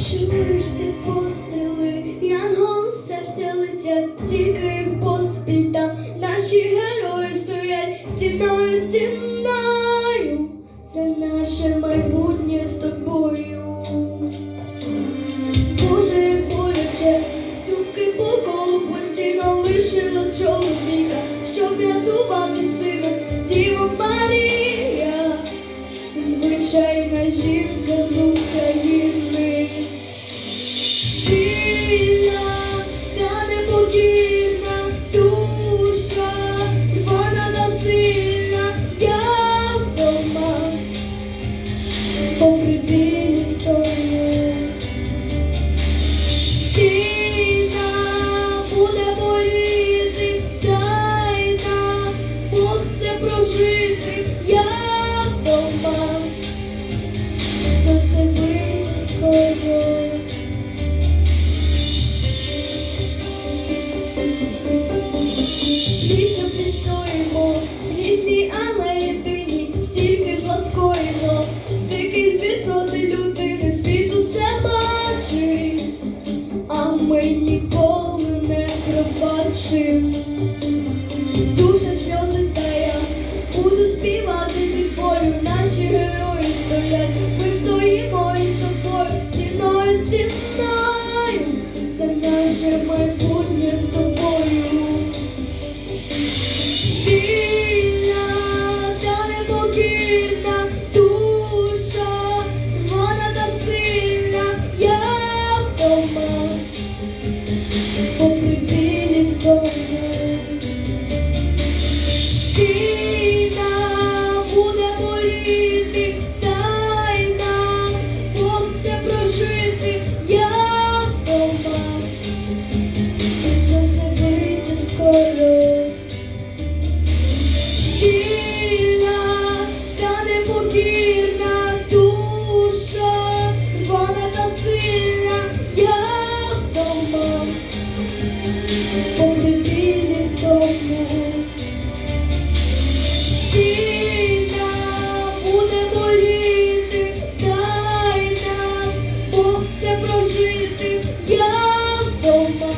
Чуєш ці постріли, янгол серця летять, тільки в наші герої стоять стіною, стіною за наше майбутнє з тобою. Боже боляче, думки по колу постійно лишила чоловіка, щоб сина, Діва Марія, звичайна жінка зу. Ми ніколи не пробачимо.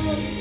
Thank.